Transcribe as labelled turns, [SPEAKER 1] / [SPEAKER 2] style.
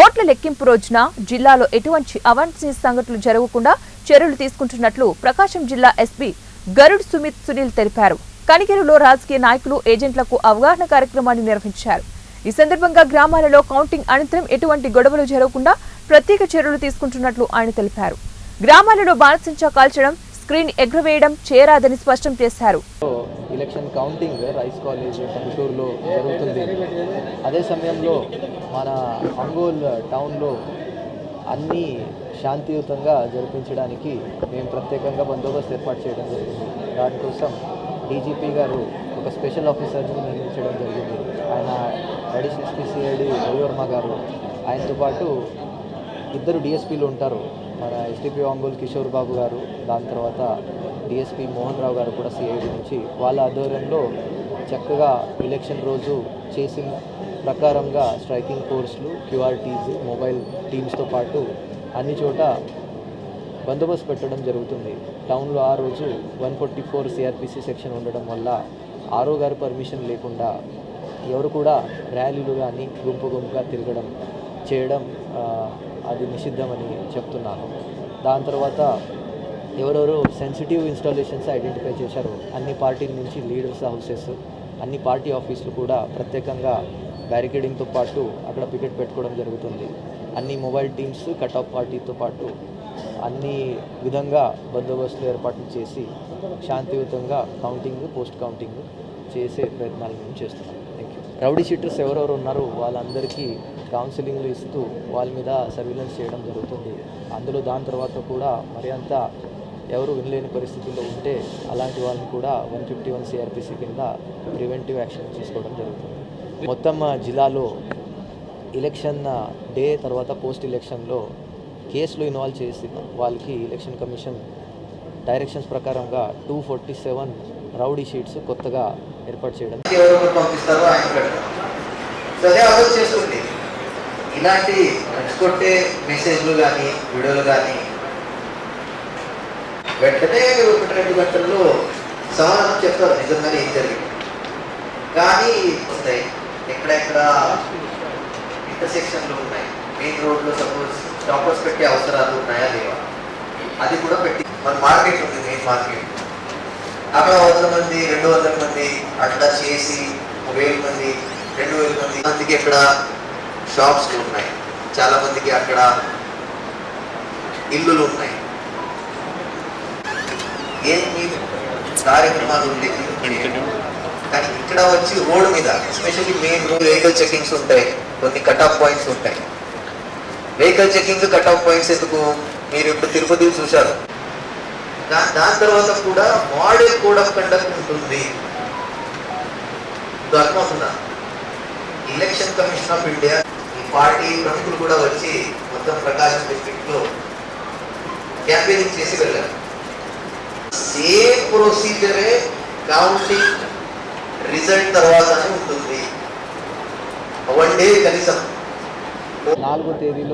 [SPEAKER 1] ఓట్ల లెక్కింపు రోజున జిల్లాలో ఎటువంటి అవాంఛనీయ సంఘటనలు జరగకుండా చర్యలు తీసుకుంటున్నట్లు ప్రకాశం జిల్లా ఎస్పీ గరుడ్ సుమిత్ సునీల్ తెలిపారు. కనిగిరిలో రాజకీయ నాయకులు ఏజెంట్లకు అవగాహన కార్యక్రమాన్ని నిర్వహించారు. ఈ సందర్భంగా గ్రామాలలో కౌంటింగ్ అనంతరం ఎటువంటి గొడవలు జరగకుండా ప్రత్యేక చర్యలు తీసుకుంటున్నట్లు ఆయన తెలిపారు. గ్రామాలలో బాణసంచా కాల్చడం స్క్రీన్ ఎగ్రవేయడం చేరాదని స్పష్టం చేశారు.
[SPEAKER 2] ఎలక్షన్ కౌంటింగ్ రైస్ కాలేజ్ టంగుటూరులో జరుగుతుంది. అదే సమయంలో మన అంగోల్ టౌన్లో అన్నీ శాంతియుతంగా జరిపించడానికి మేము ప్రత్యేకంగా బందోబస్తు ఏర్పాటు చేయడం జరిగింది. దానికోసం డీజీపీ గారు ఒక స్పెషల్ ఆఫీసర్ని నియమించడం జరిగింది. ఆయన అడిషనల్ ఎస్పీసీఐడి రవివర్మ గారు. ఆయనతో పాటు ఇద్దరు డిఎస్పీలు ఉంటారు. మన ఎస్టీపీ అంగోల్ కిషోర్ బాబు గారు దాని తర్వాత డిఎస్పీ మోహన్ రావు గారు కూడా సిఐడి నుంచి వాళ్ళ ఆధ్వర్యంలో చక్కగా ఎలక్షన్ రోజు చేసిన ప్రకారంగా స్ట్రైకింగ్ ఫోర్స్లు క్యూఆర్టీస్ మొబైల్ టీమ్స్తో పాటు అన్ని చోట బందోబస్తు పెట్టడం జరుగుతుంది. టౌన్లో ఆ రోజు one forty four CRPC section ఉండడం వల్ల ఆరో గారి పర్మిషన్ లేకుండా ఎవరు కూడా ర్యాలీలు కానీ గుంపు గుంపుగా తిరగడం చేయడం అది నిషిద్ధమని చెప్తున్నాను. దాని తర్వాత ఎవరెవరు సెన్సిటివ్ ఇన్స్టాలేషన్స్ ఐడెంటిఫై చేశారు అన్ని పార్టీల నుంచి లీడర్స్ హౌసెస్ అన్ని పార్టీ ఆఫీసులు కూడా ప్రత్యేకంగా బ్యారికేడింగ్తో పాటు అక్కడ పికెట్ పెట్టుకోవడం జరుగుతుంది. అన్ని మొబైల్ టీమ్స్ కట్ ఆఫ్ పార్టీతో పాటు అన్ని విధంగా బందోబస్తులు ఏర్పాట్లు చేసి శాంతియుతంగా కౌంటింగ్ పోస్ట్ కౌంటింగ్ చేసే ప్రయత్నాలు మేము చేస్తున్నాం. థ్యాంక్ యూ రౌడీ షీటర్స్ ఎవరెవరు ఉన్నారో వాళ్ళందరికీ కౌన్సిలింగ్లు ఇస్తూ వాళ్ళ మీద సర్వీలెన్స్ చేయడం జరుగుతుంది. అందులో దాని తర్వాత కూడా మరి అంత ఎవరు వినలేని పరిస్థితుల్లో ఉంటే అలాంటి వాళ్ళని కూడా వన్ ఫిఫ్టీ వన్ సిఆర్పిసి కింద ప్రివెంటివ్ యాక్షన్ తీసుకోవడం జరుగుతుంది. మొత్తం జిల్లాలో ఎలక్షన్ డే తర్వాత పోస్ట్ ఎలక్షన్లో కేసులో ఇన్వాల్వ్ చేసి వాళ్ళకి ఎలక్షన్ కమిషన్ డైరెక్షన్స్ ప్రకారంగా two forty seven rowdy sheets కొత్తగా ఏర్పాటు చేయడం
[SPEAKER 3] పంపిస్తారో ఆయన అదే ఆలోచన ఇలాంటి రెచ్చగొట్టే మెసేజ్లు కానీ వీడియోలు కానీ వెంటనే ఒకటి రెండు గంటల్లో సమాధానం చెప్తారు. నిజంగానే ఏం జరిగింది? కానీ వస్తాయి. ఎక్కడెక్కడ ఇంటర్సెక్షన్లు ఉన్నాయి? మెయిన్ రోడ్లో సపోజ్ స్టాపర్స్ పెట్టే అవసరాలు ఉన్నాయా లేవా? అది కూడా పెట్టి మన మార్కెట్ ఉంది మెయిన్ మార్కెట్. అక్కడ వందల మంది రెండు వందల మంది అట్లా చేసి ఒక వేల మంది రెండు వేల మంది మందికి ఇక్కడ షాప్స్ ఉన్నాయి. చాలా మందికి అక్కడ ఇల్లులు ఉన్నాయి. ఏంటి కార్యక్రమాలు ఉండేది కానీ ఇక్కడ వచ్చి రోడ్ మీద especially main road vehicle checkings ఉంటాయి. కొన్ని కట్ ఆఫ్ పాయింట్స్ ఉంటాయి. Vehicle checking cut off points ఎందుకు? మీరు ఇప్పుడు తిరుపతి చూశారు. దాని తర్వాత కూడా మోడల్ కోడ్ ఆఫ్ కండక్ట్ ఉంటుంది. అర్థమవుతుందా election commission of India party ప్రముఖులు కూడా వచ్చి మొత్తం ప్రకాశం డిస్ట్రిక్ట్లో క్యాంపెయినింగ్ చేసి వెళ్ళారు. సేమ్ ప్రొసీజరే కౌంటింగ్ రిజల్ట్ తర్వాతనే ఉంటుంది. వన్ డే కనీసం.
[SPEAKER 2] నాలుగో తేదీలో